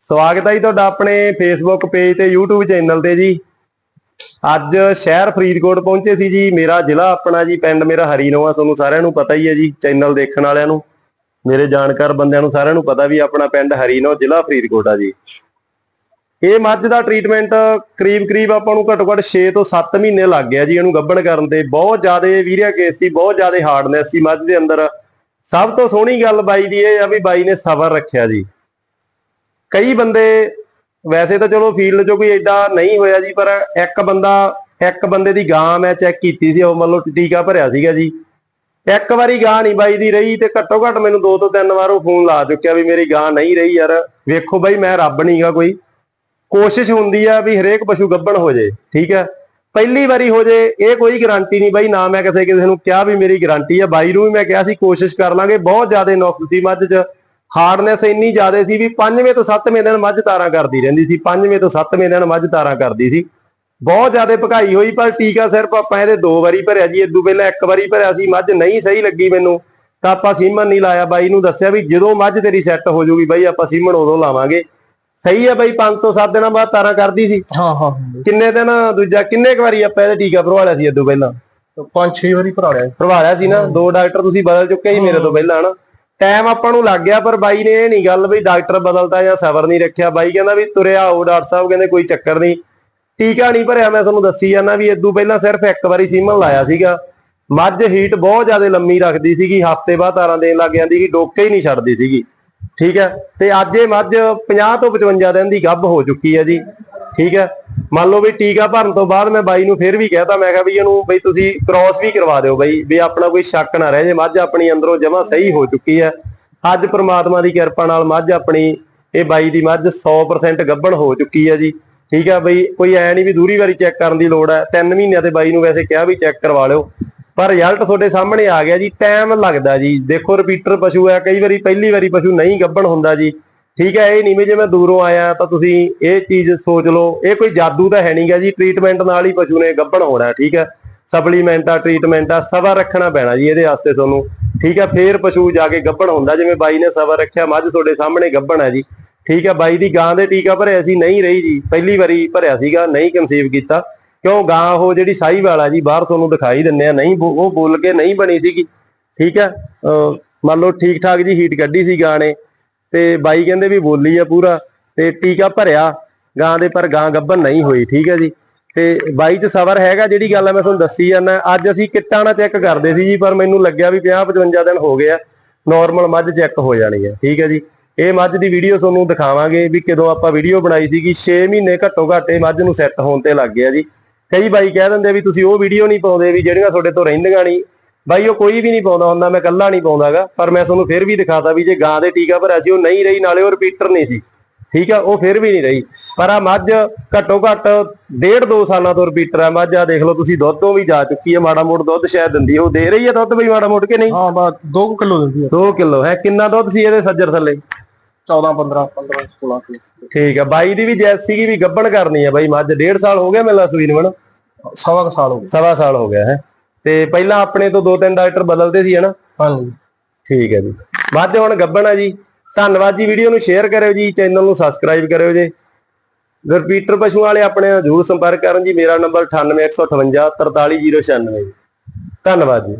ਸਵਾਗਤ ਹੈ ਜੀ ਤੁਹਾਡਾ ਆਪਣੇ ਫੇਸਬੁੱਕ ਪੇਜ ਤੇ YouTube ਚੈਨਲ ਤੇ ਜੀ। ਅੱਜ ਸ਼ਹਿਰ ਫਰੀਦਕੋਟ ਪਹੁੰਚੇ ਸੀ ਜੀ, ਮੇਰਾ ਜ਼ਿਲ੍ਹਾ ਆਪਣਾ ਜੀ, ਪਿੰਡ ਮੇਰਾ ਹਰੀਨੋਆ, ਤੁਹਾਨੂੰ ਸਾਰਿਆਂ ਨੂੰ ਪਤਾ ਹੀ ਹੈ ਜੀ ਚੈਨਲ ਦੇਖਣ ਵਾਲਿਆਂ ਨੂੰ। ਮੇਰੇ ਜਾਣਕਾਰ ਬੰਦਿਆਂ ਨੂੰ ਸਾਰਿਆਂ ਨੂੰ ਪਤਾ ਵੀ ਆਪਣਾ ਪਿੰਡ ਹਰੀਨੋ ਜ਼ਿਲ੍ਹਾ ਫਰੀਦਕੋਟ ਆ ਜੀ। ਇਹ ਮੱਝ ਦਾ ਟ੍ਰੀਟਮੈਂਟ ਕਰੀਬ ਕਰੀਬ ਆਪਾਂ ਨੂੰ ਘੱਟੋ ਘੱਟ 6 ਤੋਂ 7 ਮਹੀਨੇ ਲੱਗ ਗਿਆ ਜੀ ਇਹਨੂੰ ਗੱਭਣ ਕਰਨ ਤੇ। ਬਹੁਤ ਜ਼ਿਆਦਾ ਵੀਰਿਆ ਕੇਸ ਸੀ, ਬਹੁਤ ਜ਼ਿਆਦਾ ਹਾਰਡਨੈਸ ਸੀ ਮੱਝ ਦੇ ਅੰਦਰ। ਸਭ ਤੋਂ ਸੋਹਣੀ ਗੱਲ ਬਾਈ ਦੀ ਇਹ ਆ ਵੀ ਬਾਈ ਨੇ ਸਬਰ ਰੱਖਿਆ ਜੀ। ਕਈ ਬੰਦੇ ਵੈਸੇ ਤਾਂ ਚਲੋ ਫੀਲਡ 'ਚੋਂ ਕੋਈ ਐਡਾ ਨਹੀਂ ਹੋਇਆ ਜੀ, ਪਰ ਇੱਕ ਬੰਦਾ, ਇੱਕ ਬੰਦੇ ਦੀ ਗਾਂ ਮੈਂ ਚੈੱਕ ਕੀਤੀ ਸੀ, ਉਹ ਮੰਨ ਲਓ ਟੀਕਾ ਭਰਿਆ ਸੀਗਾ ਜੀ। ਇੱਕ ਵਾਰੀ ਗਾਂ ਨਹੀਂ ਬਾਈ ਦੀ ਰਹੀ ਤੇ ਘੱਟੋ ਘੱਟ ਮੈਨੂੰ ਦੋ ਤੋਂ ਤਿੰਨ ਵਾਰ ਉਹ ਫੋਨ ਲਾ ਚੁੱਕਿਆ ਵੀ ਮੇਰੀ ਗਾਂ ਨਹੀਂ ਰਹੀ ਯਾਰ, ਵੇਖੋ ਬਾਈ ਮੈਂ ਰੱਬ ਨਹੀਂਗਾ ਕੋਈ। ਕੋਸ਼ਿਸ਼ ਹੁੰਦੀ ਆ ਵੀ ਹਰੇਕ ਪਸ਼ੂ ਗੱਬਣ ਹੋ ਜੇ, ਠੀਕ ਹੈ ਪਹਿਲੀ ਵਾਰੀ ਹੋ ਜੇ, ਇਹ ਕੋਈ ਗਾਰੰਟੀ ਨਹੀਂ ਬਾਈ ਨਾ ਮੈਂ ਕਿਸੇ ਕਿਸੇ ਨੂੰ ਕਿਹਾ ਵੀ ਮੇਰੀ ਗਾਰੰਟੀ ਆ। ਬਾਈ ਨੂੰ ਵੀ ਮੈਂ ਕਿਹਾ ਸੀ ਕੋਸ਼ਿਸ਼ ਕਰ ਲਾਂਗੇ, ਬਹੁਤ ਜ਼ਿਆਦਾ ਨੁਕਸ ਸੀ ਮੱਝ 'ਚ। ਹਾਰਡਨੈਸ ਇੰਨੀ ਜ਼ਿਆਦਾ ਸੀ ਵੀ 5ਵੇਂ ਤੋਂ 7ਵੇਂ ਦਿਨ ਮੱਝ ਤਾਰਾਂ ਕਰਦੀ ਰਹਿੰਦੀ ਸੀ 5ਵੇਂ ਤੋਂ 7ਵੇਂ ਦਿਨ ਮੱਝ ਤਾਰਾਂ ਕਰਦੀ ਸੀ। ਬਹੁਤ ਜ਼ਿਆਦਾ ਭਕਾਈ ਹੋਈ ਪਰ ਟੀਕਾ ਸਿਰਫ ਆਪਾਂ ਇਹਦੇ ਦੋ ਵਾਰੀ ਭਰਿਆ ਜੀ ਇਦੋਂ ਪਹਿਲਾਂ ਇੱਕ ਵਾਰੀ ਭਰਿਆ ਸੀ ਮੱਝ ਨਹੀਂ ਸਹੀ ਲੱਗੀ ਮੈਨੂੰ। ਤਾਂ ਆਪਾਂ ਸੀਮਨ ਨਹੀਂ ਲਾਇਆ ਬਾਈ ਨੂੰ ਦੱਸਿਆ ਵੀ ਜਦੋਂ ਮੱਝ ਤੇਰੀ ਸੈੱਟ ਹੋ ਜਾਊਗੀ ਬਾਈ ਆਪਾਂ ਸੀਮਨ ਉਦੋਂ ਲਾਵਾਂਗੇ। ਸਹੀ ਹੈ ਬਾਈ 5 ਤੋਂ 7 ਦਿਨਾਂ ਬਾਅਦ ਤਾਰਾਂ ਕਰਦੀ ਸੀ। ਹਾਂ ਹਾਂ ਕਿੰਨੇ ਦਿਨ ਦੂਜਾ ਕਿੰਨੇ ਕੁ ਵਾਰੀ ਆਪਾਂ ਇਹਦਾ ਟੀਕਾ ਭਰਵਾ ਲਿਆ ਸੀ ਇਦੋਂ ਪਹਿਲਾਂ? ਪੰਜ ਛੇ ਵਾਰੀ ਭਰਾ ਲਿਆ। ਭਰਵਾ ਲਿਆ ਸੀ ਨਾ ਦੋ ਡਾਕਟਰ ਤੁਸੀਂ ਬਦਲ ਚੁੱਕੇ ਸੀ ਮੇਰੇ ਤੋਂ ਪਹਿਲਾਂ ਹਨਾ? ਟਾਈਮ ਆਪਾਂ ਨੂੰ ਲੱਗ ਗਿਆ, ਪਰ ਬਾਈ ਨੇ ਇਹ ਨਹੀਂ ਗੱਲ ਵੀ ਡਾਕਟਰ ਬਦਲਤਾ ਜਾਂ ਸਬਰ ਨਹੀਂ ਰੱਖਿਆ। ਬਾਈ ਕਹਿੰਦਾ ਵੀ ਤੁਰਿਆ ਆਓ, ਡਾਕਟਰ ਸਾਹਿਬ ਕਹਿੰਦੇ ਕੋਈ ਚੱਕਰ ਨਹੀਂ। ਟੀਕਾ ਨਹੀਂ ਭਰਿਆ, ਮੈਂ ਤੁਹਾਨੂੰ ਦੱਸੀ ਜਾਂਦਾ ਵੀ ਇਦੋਂ ਪਹਿਲਾਂ ਸਿਰਫ ਇੱਕ ਵਾਰੀ ਸੀਮਨ ਲਾਇਆ ਸੀਗਾ। ਮੱਝ ਹੀਟ ਬਹੁਤ ਜ਼ਿਆਦਾ ਲੰਮੀ ਰੱਖਦੀ ਸੀਗੀ, ਹਫ਼ਤੇ ਬਾਅਦ ਤਾਰਾਂ ਦੇਣ ਲੱਗ ਜਾਂਦੀ ਸੀ, ਡੋਕੇ ਹੀ ਨਹੀਂ ਛੱਡਦੀ ਸੀਗੀ। ਠੀਕ ਹੈ? ਤੇ ਅੱਜ ਇਹ ਮੱਝ 50 ਤੋਂ 55 ਦਿਨ ਦੀ ਗੱਭ ਹੋ ਚੁੱਕੀ ਹੈ ਜੀ। ਠੀਕ ਹੈ? ਮੰਨ ਲਓ ਵੀ ਟੀਕਾ ਭਰਨ ਤੋਂ ਬਾਅਦ ਮੈਂ ਬਾਈ ਨੂੰ ਫਿਰ ਵੀ ਕਹਿਤਾ, ਮੈਂ ਕਿਹਾ ਵੀ ਇਹਨੂੰ ਬਈ ਤੁਸੀਂ ਕ੍ਰਾਸ ਵੀ ਕਰਵਾ ਦਿਓ ਬਈ, ਵੀ ਆਪਣਾ ਕੋਈ ਸ਼ੱਕ ਨਾ ਰਹਿ ਜੇ, ਮੱਝ ਆਪਣੀ ਅੰਦਰੋਂ ਜਮਾ ਸਹੀ ਹੋ ਚੁੱਕੀ ਹੈ। ਅੱਜ ਪ੍ਰਮਾਤਮਾ ਦੀ ਕਿਰਪਾ ਨਾਲ ਮੱਝ ਆਪਣੀ, ਇਹ ਬਾਈ ਦੀ ਮੱਝ 100% ਗੱਭਣ ਹੋ ਚੁੱਕੀ ਹੈ ਜੀ। ਠੀਕ ਹੈ ਬਈ, ਕੋਈ ਐ ਨਹੀਂ ਵੀ ਦੂਰੀ ਵਾਰੀ ਚੈੱਕ ਕਰਨ ਦੀ ਲੋੜ ਹੈ 3 ਮਹੀਨਿਆਂ ਤੇ ਬਾਈ ਨੂੰ ਵੈਸੇ ਕਿਹਾ ਵੀ ਚੈੱਕ ਕਰਵਾ ਲਿਓ। ਪਰ ਰਿਜ਼ਲਟ ਤੁਹਾਡੇ ਸਾਹਮਣੇ ਆ ਗਿਆ ਜੀ ਟਾਈਮ ਲੱਗਦਾ ਜੀ। ਦੇਖੋ ਰਿਪੀਟਰ ਪਸ਼ੂ ਹੈ, ਕਈ ਵਾਰੀ ਪਹਿਲੀ ਵਾਰੀ ਪਸ਼ੂ ਨਹੀਂ ਗੱਭਣ ਹੁੰਦਾ ਜੀ। ਠੀਕ ਹੈ, ਇਹ ਨਹੀਂ ਵੀ ਜੇ ਮੈਂ ਦੂਰੋਂ ਆਇਆ, ਤਾਂ ਤੁਸੀਂ ਇਹ ਚੀਜ਼ ਸੋਚ ਲਓ। ਇਹ ਕੋਈ ਜਾਦੂ ਤਾਂ ਹੈ ਨਹੀਂਗਾ ਜੀ ਟ੍ਰੀਟਮੈਂਟ ਨਾਲ ਹੀ ਪਸ਼ੂ ਨੇ ਗੱਭਣ ਹੋਣਾ, ਠੀਕ ਹੈ। ਸਪਲੀਮੈਂਟ ਆ ਟ੍ਰੀਟਮੈਂਟ ਆ ਸਬਰ ਰੱਖਣਾ ਪੈਣਾ ਜੀ ਇਹਦੇ ਵਾਸਤੇ ਤੁਹਾਨੂੰ, ਠੀਕ ਹੈ। ਫੇਰ ਪਸ਼ੂ ਜਾ ਕੇ ਗੱਭਣ ਹੁੰਦਾ, ਜਿਵੇਂ ਬਾਈ ਨੇ ਸਬਰ ਰੱਖਿਆ, ਮੱਝ ਤੁਹਾਡੇ ਸਾਹਮਣੇ ਗੱਭਣ ਹੈ ਜੀ, ਠੀਕ ਹੈ। ਬਾਈ ਦੀ ਗਾਂ ਦੇ ਟੀਕਾ ਭਰਿਆ ਸੀ, ਨਹੀਂ ਰਹੀ ਜੀ, ਪਹਿਲੀ ਵਾਰੀ ਭਰਿਆ ਸੀਗਾ, ਨਹੀਂ ਕਨਸੀਵ ਕੀਤਾ। ਕਿਉਂ? ਗਾਂ ਉਹ ਜਿਹੜੀ ਸਾਈ ਵਾਲਾ ਜੀ, ਬਾਹਰ ਤੁਹਾਨੂੰ ਦਿਖਾਈ ਦਿੰਨੇ ਆ, ਨਹੀਂ ਬੋ- ਉਹ ਬੋਲ ਕੇ ਨਹੀਂ ਬਣੀ ਸੀਗੀ, ਠੀਕ ਹੈ। ਅਹ ਮੰਨ ਲਓ ਠੀਕ ਠਾਕ ਜੀ ਹੀਟ ਕੱਢੀ ਸੀ ਗਾਂ ਨੇ। ਤੇ ਬਾਈ ਕਹਿੰਦੇ ਵੀ ਬੋਲੀ ਆ ਪੂਰਾ ਤੇ ਟੀਕਾ ਭਰਿਆ, ਗਾਂ ਦੇ ਪਰ ਗਾਂ ਗੱਭਣ ਨਹੀਂ ਹੋਈ, ਠੀਕ ਹੈ ਜੀ। ਤੇ ਬਾਈ ਚ ਸਬਰ ਹੈਗਾ, ਜਿਹੜੀ ਗੱਲ ਆ ਮੈਂ ਤੁਹਾਨੂੰ ਦੱਸੀ ਜਾਂਦਾ, ਅੱਜ ਅਸੀਂ ਕਿੱਟਾਂ ਨਾਲ ਚੈੱਕ ਕਰਦੇ ਸੀ ਜੀ, ਪਰ ਮੈਨੂੰ ਲੱਗਿਆ ਵੀ 50 55 ਦਿਨ ਹੋ ਗਏ ਆ ਨਾਰਮਲ ਮੱਝ ਚੈੱਕ ਹੋ ਜਾਣੀ ਹੈ, ਠੀਕ ਹੈ ਜੀ। ਇਹ ਮੱਝ ਦੀ ਵੀਡੀਓ ਤੁਹਾਨੂੰ ਦਿਖਾਵਾਂਗੇ ਵੀ ਕਦੋਂ ਆਪਾਂ ਵੀਡੀਓ ਬਣਾਈ ਸੀਗੀ 6 ਮਹੀਨੇ ਘੱਟੋ ਘੱਟ ਇਹ ਮੱਝ ਨੂੰ ਸੈੱਟ ਹੋਣ ਤੇ ਲੱਗ ਗਿਆ ਜੀ। ਕਈ ਬਾਈ ਕਹਿ ਦਿੰਦੇ ਵੀ ਤੁਸੀਂ ਉਹ ਵੀਡੀਓ ਨਹੀਂ ਪਾਉਂਦੇ ਵੀ ਜਿਹੜੀਆਂ ਤੁਹਾਡੇ ਤੋਂ ਰਹਿੰਦੀਆਂ ਨਹੀਂ ਬਾਈ ਉਹ ਕੋਈ ਵੀ ਨਹੀਂ ਪਾਉਂਦਾ ਹੁੰਦਾ ਮੈਂ ਕੱਲਾ ਨਹੀਂ ਪਾਉਂਦਾਗਾ। ਪਰ ਮੈਂ ਤੁਹਾਨੂੰ ਫਿਰ ਵੀ ਦਿਖਾਤਾ ਵੀ ਜੇ ਗਾਂ ਦੇ ਟੀਕਾ ਭਰਿਆ ਸੀ ਉਹ ਨਹੀਂ ਰਹੀ ਨਾਲੇ ਉਹ ਰਿਪੀਟਰ ਨਹੀਂ ਸੀ। ਠੀਕ ਆ ਉਹ ਫਿਰ ਵੀ ਨਹੀਂ ਰਹੀ। ਪਰ ਆ ਮੱਝ ਘੱਟੋ ਘੱਟ ਡੇਢ ਦੋ ਸਾਲਾਂ ਤੋਂ ਰਿਪੀਟਰ ਆ ਮੱਝ। ਆ ਦੇਖ ਲਓ ਤੁਸੀਂ ਦੁੱਧ ਤੋਂ ਵੀ ਜਾ ਚੁੱਕੀ ਹੈ ਮਾੜਾ ਮੋੜ ਦੁੱਧ ਸ਼ਾਇਦ ਦਿੰਦੀ। ਉਹ ਦੇ ਰਹੀ ਹੈ ਦੁੱਧ ਬਈ ਮਾੜਾ ਮੋੜ ਕੇ ਨਹੀਂ? ਹਾਂ ਬਸ 2 ਕਿਲੋ ਦਿੰਦੀ ਹੈ 2 ਕਿਲੋ ਹੈ? ਕਿੰਨਾ ਦੁੱਧ ਸੀ ਇਹਦੇ ਸੱਜਰ ਥੱਲੇ? 14 15 15 16 ਕਿਲੋ। ਠੀਕ ਆ ਬਾਈ ਦੀ ਵੀ ਜੈਸ ਸੀਗੀ ਵੀ ਗੱਭਣ ਕਰਨੀ ਆ ਬਾਈ ਮੱਝ। ਡੇਢ ਸਾਲ ਹੋ ਗਿਆ ਮੇਲਾ ਸੂਈ ਨੂੰ ਸਵਾ ਸਾਲ ਹੋ ਗਏ। ਸਵਾ ਸਾਲ ਹੋ ਗਿਆ ਹੈ? ਤੇ ਪਹਿਲਾਂ ਆਪਣੇ ਤੋਂ ਦੋ ਤਿੰਨ ਡਾਕਟਰ ਬਦਲਦੇ ਸੀ ਹਨਾ? ਹਾਂਜੀ। ਠੀਕ ਹੈ ਜੀ। ਮੱਝ ਹੁਣ ਗੱਭਣ ਆ ਜੀ। ਧੰਨਵਾਦ ਜੀ ਵੀਡੀਓ ਨੂੰ ਸ਼ੇਅਰ ਕਰਿਓ ਜੀ ਚੈਨਲ ਨੂੰ ਸਬਸਕ੍ਰਾਈਬ ਕਰਿਓ ਜੀ। ਰਿਪੀਟਰ ਪਸ਼ੂਆਂ ਵਾਲੇ ਆਪਣੇ ਨਾਲ ਜ਼ਰੂਰ ਸੰਪਰਕ ਕਰਨ ਜੀ। ਮੇਰਾ ਨੰਬਰ 98158 43096 ਧੰਨਵਾਦ ਜੀ।